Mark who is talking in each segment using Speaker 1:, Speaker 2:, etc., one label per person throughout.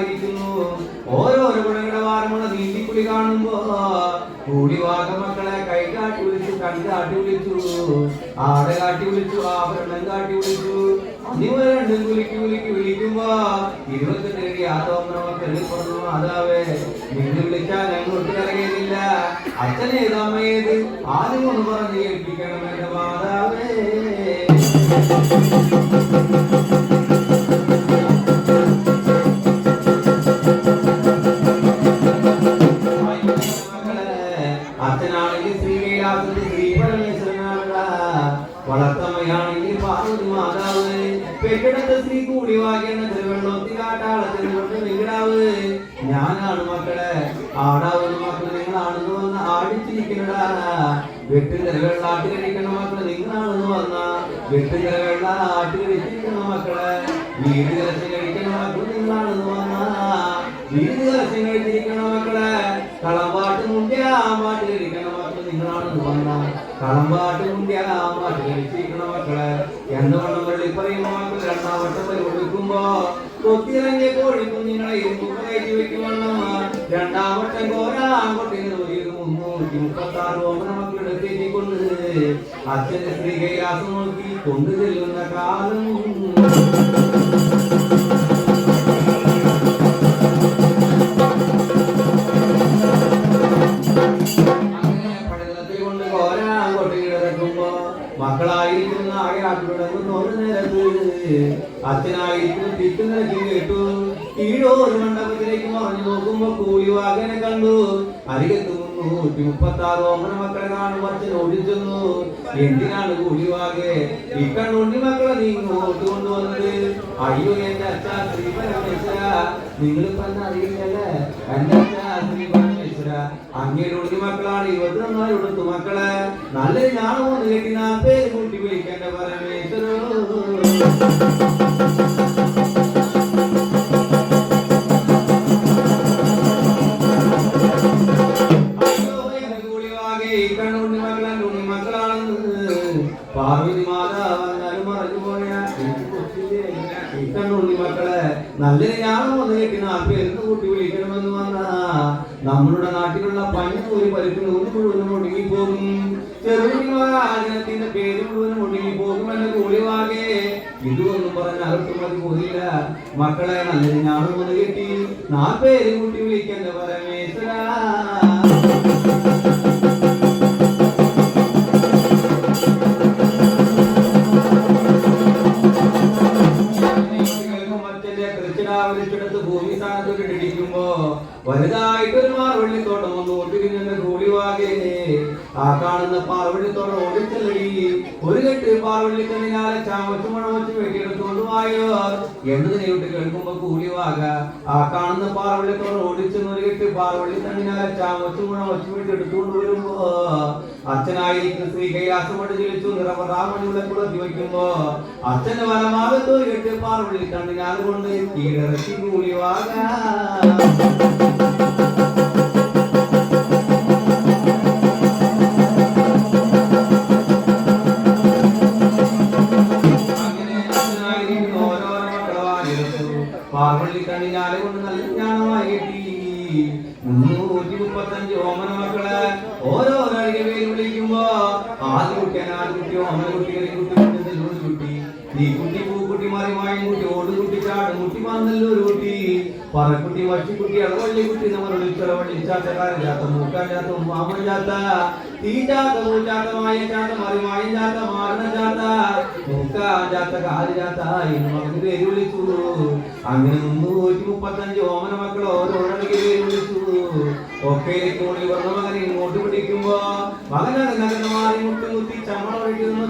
Speaker 1: മക്കളായിരിക്കുന്നു ഓരോരോ ഗുണകടവാരമുള്ള നീന്തിക്കുളി കാണുമ്പോ കൂടിവാക മക്കളെ കൈ കാട്ടി വിളിച്ചു കണ്ണ് കാട്ടി വിളിച്ചു. ആട കാട്ടി വിളിച്ചു ആഭരണം കാട്ടി വിളിച്ചു. അന്നിവ രണ്ടും കുലിക്ക് വിളിക്കുമ്പോ ഇരുപത്തെട്ട് അടി ആ തോന്നണ മക്കൾ പറഞ്ഞു മാതാവേ നിങ്ങൾ വിളിച്ചാൽ ഞങ്ങൾക്ക് ഇറങ്ങിയില്ല അച്ഛനേത് അമ്മയേത് ആദ്യം ഒന്ന് പറഞ്ഞ് എന്റെ മാതാവേ. അച്ഛനാണെങ്കിൽ ശ്രീകൈലാസത്തിൽ ശ്രീ വളർത്തമ്മയാണെങ്കിൽ പാർവതി മാതാവ്. പെട്ടെടുത്ത ശ്രീ കൂടി വാങ്ങിയ തിരുവള്ളത്തിൽ കാട്ടാളത്തിൽ കൊണ്ട് നിങ്ങളാവ് ഞാനാണ് മക്കളെ. ആടാവുന്ന മക്കളെ നിങ്ങളാണെന്ന് വന്ന് ആടിച്ചിരിക്കുന്നടാ. വെട്ടിൽ തിരവെള്ള ആട്ടി കഴിക്കണ മക്കളെ നിങ്ങളാണെന്ന് വന്ന വെട്ടിൽ തിരവെള്ള ആട്ടി കഴിച്ചിരിക്കുന്ന മക്കളെ. വീട് കലശം കഴിക്കണ മക്കൾ നിങ്ങളാണെന്ന് വന്ന. വീട് കലശം മക്കളെ. കളമ്പാട്ട് മുണ്ടിയാമ്പാട്ട് കഴിക്കണ മക്കൾ നിങ്ങളാണെന്ന് വന്ന കളമ്പാട്ട് മുണ്ടിയാമ്പാട്ട് കഴിച്ചിരിക്കണ മക്കളെ. എന്ന് വണ്ണം വെള്ളി പറയുമ്പോ മക്കൾ രണ്ടാം വട്ടം പരിപാടിക്കുമ്പോ കൊത്തിയിറങ്ങിയ കോഴി കുഞ്ഞുങ്ങളെ ഇരുമ്പ് കയറ്റി വെക്കുമെണ്ണം രണ്ടാം വട്ടം കോരാങ്കൊട്ടിന് ഒരു മുന്നൂറ്റി മുപ്പത്തി ആറ് ഓമന മക്കളുടെ കയറ്റിക്കൊണ്ട് അച്ഛന്റെ ശ്രീ നോക്കി കൊണ്ടു ചെല്ലുന്ന കാലം. മക്കളായിരിക്കുന്ന ആകെടുടങ്ങുന്ന ഒരു നേരത്ത് അച്ഛനായിരിക്കും തിക്കുനിരക്കി കേട്ടു. കീഴോര് മണ്ഡപത്തിലേക്ക് മറഞ്ഞു നോക്കുമ്പോ കൂലിവാകനെ കണ്ടു. അരികത്ത് നൂറ്റി മുപ്പത്തി ആറ് ഓമന മക്കളെ കാണുമ്പോ അച്ഛൻ ഓടിച്ചെന്നു. എന്തിനാണ് കൂലിവാകെ ഇക്കണ്ണുണ്ണി മക്കളെ നീ ഇങ്ങോട്ട് കൊണ്ടുവന്നത്? അയ്യോ എന്റെ അച്ഛാ ശ്രീ നിങ്ങൾ നിങ്ങളിപ്പോ അറിയില്ലല്ലേ എന്റെ അച്ഛാ ശ്രീ പരമേശ്വര അങ്ങയുടെ ഉണ്ണി മക്കളാണ് ഇരുപത്തിനൊന്നായി ഉടുത്തു മക്കളെ നല്ലൊരു ഞാണമൊന്ന് കേട്ടി നാ പേര് കൂട്ടി വിളിക്കേണ്ട പരമേശ്വരോ അയ്യോ, എന്റെ ഞാനും വന്ന് കേട്ടി നാ എന്ത് കൂട്ടി വിളിക്കണമെന്ന് വന്നാ? നമ്മളുടെ നാട്ടിലുള്ള പഞ്ഞൂര് പരിപ്പിന് ഒരു മുഴുവനും ഒടുങ്ങി പോകും ചെറുകിന്റെ പേര് മുഴുവനും ഒടുങ്ങി എന്ന കൂലിവാകെ ഇതൊന്നും പറഞ്ഞ അകത്ത് മതി പോയില്ല മക്കളെ നല്ലതിനാണോ വന്ന് കിട്ടി. നാ പേര് കൂട്ടി വിളിക്കേണ്ട. ഭൂമി സ്ഥാനത്തോട്ട് ഇടിക്കുമ്പോ വലുതായിട്ടൊരു മാർവള്ളിത്തോട്ടം ഒന്ന് ഓട്ടിരിഞ്ഞ കൂടിവാകെ ആ കാണുന്ന പാർവള്ളിത്തോട്ടം ഓടിച്ചല്ലടി ഒരു കെട്ട് പാർവള്ളിക്കണ്ണിനാലെ ചാമച്ചു വെച്ച് വെട്ടിയെടുത്തോണ്ട് വായോ എന്നതിനെ വിട്ട് കേൾക്കുമ്പോ കൂടിവാക ആ കാണുന്ന പാർവള്ളിത്തോട്ടം ഓടിച്ചെന്ന് ഒരു കെട്ട് പാർവള്ളിക്കണ്ണിനാലെ ചാമച്ചു മണമച്ചു വെട്ടിയെടുത്തോണ്ട് വരുമ്പോ അച്ഛനായിരിക്കും ശ്രീ കൈലാസം ജീവിച്ചു നിറവറാമണിയുടെ കൂടെ ജീവിക്കുമ്പോ അച്ഛന്റെ വലമാകത്ത് എട്ട് പാറുള്ളിൽ കണ്ണിനാൽ കൊണ്ട് ഓരോരോ മക്കളവായിരുന്നു. പാർവള്ളി കണ്ണിനാലെ കൊണ്ട് നല്ല ജ്ഞാനമായി കിട്ടി മുന്നൂറ്റി മുപ്പത്തഞ്ച് ഓമന ഓമന കുട്ടി കുട്ടി നീ കുട്ടി പൂക്കുട്ടി മാറി മായും കുട്ടി ഓടുകുട്ടി ചാടുകുട്ടി മാന്നല്ലൊരു കുട്ടി. പറക്കുട്ടി വച്ചിക്കുട്ടി അളവള്ളിക്കുട്ടി നമ്മൾ ചാത്ത മൂക്കാൻ ചാത്ത മാമൻ ചാത്ത തീ ചാത്ത മൂച്ചാത്ത മായ ചാത്ത മാറി മായൻ ചാത്ത മാരണ ചാത്ത മൂക്കാൻ ചാത്ത കാൽ ചാത്ത എന്ന് മകന് പേര് വിളിച്ചു. അങ്ങനെ മുന്നൂറ്റി മുപ്പത്തഞ്ച് ഓമന മക്കൾ ഓരോരോ പേര് വിളിച്ചു. ഒക്കെ കൂടി വന്ന മകനെ ഇങ്ങോട്ട് പിടിക്കുമ്പോ മകനാണ് നഗരം മാറി മുട്ടി മുത്തി ചമ്മള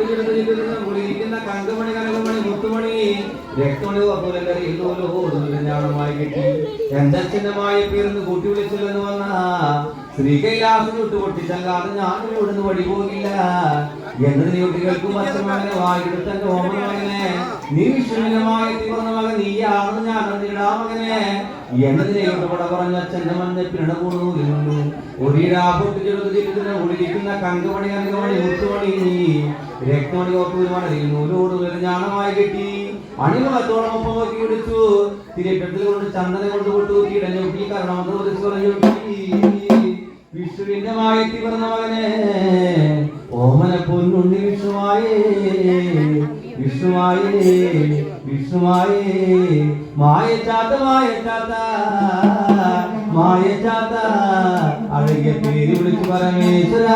Speaker 1: പൊട്ടിച്ചെടുത്ത് ചുറ്റുന്ന കുളിയിരിക്കുന്ന കങ്കമണി കനകമണി മുത്തുമണി. രക്തമണി ഓർമ്മലറിയുന്നോലോടുന്നാണമായി കിട്ടി. എന്തച്ഛനമായ പേർന്ന് കൂട്ടി വിളിച്ചില്ലെന്ന് വന്ന. ശ്രീ കൈലാസം വിട്ടു പൊട്ടിച്ചല്ലാതെ ഞാൻ ഇവിടുന്ന് വഴി പോകില്ല. എന്നതിന് കുട്ടികൾക്കും അച്ഛനങ്ങനെ വായിടുത്തന്റെ നീ വിഷ്ണുവിനമായ തീർന്ന മകൻ നീയാണെന്ന് ഞാൻ അറിഞ്ഞിടാ മകനെ. എന്നതിനെ പറഞ്ഞ അച്ഛന്റെ മഞ്ഞ പിണ കൂടുന്നു ഒടിയിടാ പൊട്ടിച്ചെടുത്ത് ചിരിക്കുന്ന ഒളിരിക്കുന്ന കങ്കമണി കനകമണി മുത്തുമണി രക്തമണി ഓർത്തുമാനതിൽ നൂലോട് ഞാണമായി കെട്ടി. അണികളത്തോളം ഒപ്പം നോക്കി പിടിച്ചു തിരിപ്പെട്ടിൽ കൊണ്ട് ചന്ദന കൊണ്ട് കൊട്ടു കിടഞ്ഞൊട്ടി കരണമെന്ന് ഉദിച്ചു പറഞ്ഞു വിഷുവിന്റെ മായത്തി പറഞ്ഞ മകനെ. ഓമന പൊന്നുണ്ണി വിഷ്ണുവായേ വിഷ്ണുവായേ വിഷ്ണുവായേ മായച്ചാത്ത മായച്ചാത്ത മായച്ചാത്ത അഴകിയ പേര് വിളിച്ചു പരമേശ്വര